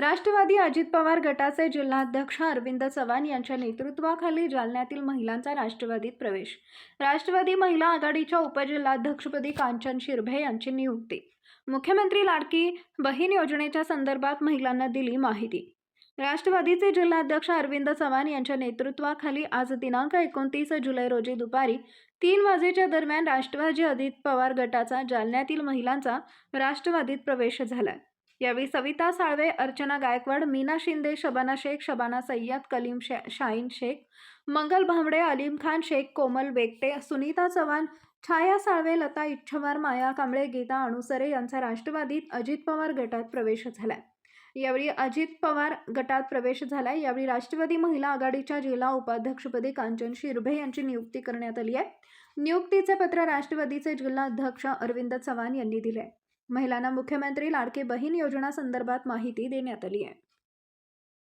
राष्ट्रवादी अजित पवार गटाचे जिल्हाध्यक्ष अरविंद चव्हाण यांच्या नेतृत्वाखाली जालन्यातील महिलांचा राष्ट्रवादीत प्रवेश. राष्ट्रवादी महिला आघाडीच्या उपजिल्हाध्यक्षपदी कांचन शिरभे यांची नियुक्ती. मुख्यमंत्री लाडकी बहीण योजनेच्या संदर्भात महिलांना दिली माहिती. राष्ट्रवादीचे जिल्हाध्यक्ष अरविंद चव्हाण यांच्या नेतृत्वाखाली आज दिनांक एकोणतीस जुलै रोजी दुपारी तीन वाजेच्या दरम्यान राष्ट्रवादी अजित पवार गटाचा जालन्यातील महिलांचा राष्ट्रवादीत प्रवेश झाला. यावेळी सविता साळवे अर्चना गायकवाड मीना शिंदे शबाना शेख शबाना सय्यद कलीम शे शाहीन शेख मंगल भांबडे अलीम खान शेख कोमल वेगटे सुनीता चव्हाण छाया साळवे लता इच्छवार माया कांबळे गीता अणुसरे यांचा राष्ट्रवादीत अजित पवार गटात प्रवेश झाला यावेळी अजित पवार गटात प्रवेश झाला यावेळी राष्ट्रवादी महिला आघाडीच्या जिल्हा उपाध्यक्षपदी कांचन शिरभे यांची नियुक्ती करण्यात आली आहे. नियुक्तीचे पत्र राष्ट्रवादीचे जिल्हा अध्यक्ष अरविंद चव्हाण यांनी दिले आहे महिलांना मुख्यमंत्री लाडके बहीण योजना संदर्भात माहिती देण्यात आली आहे.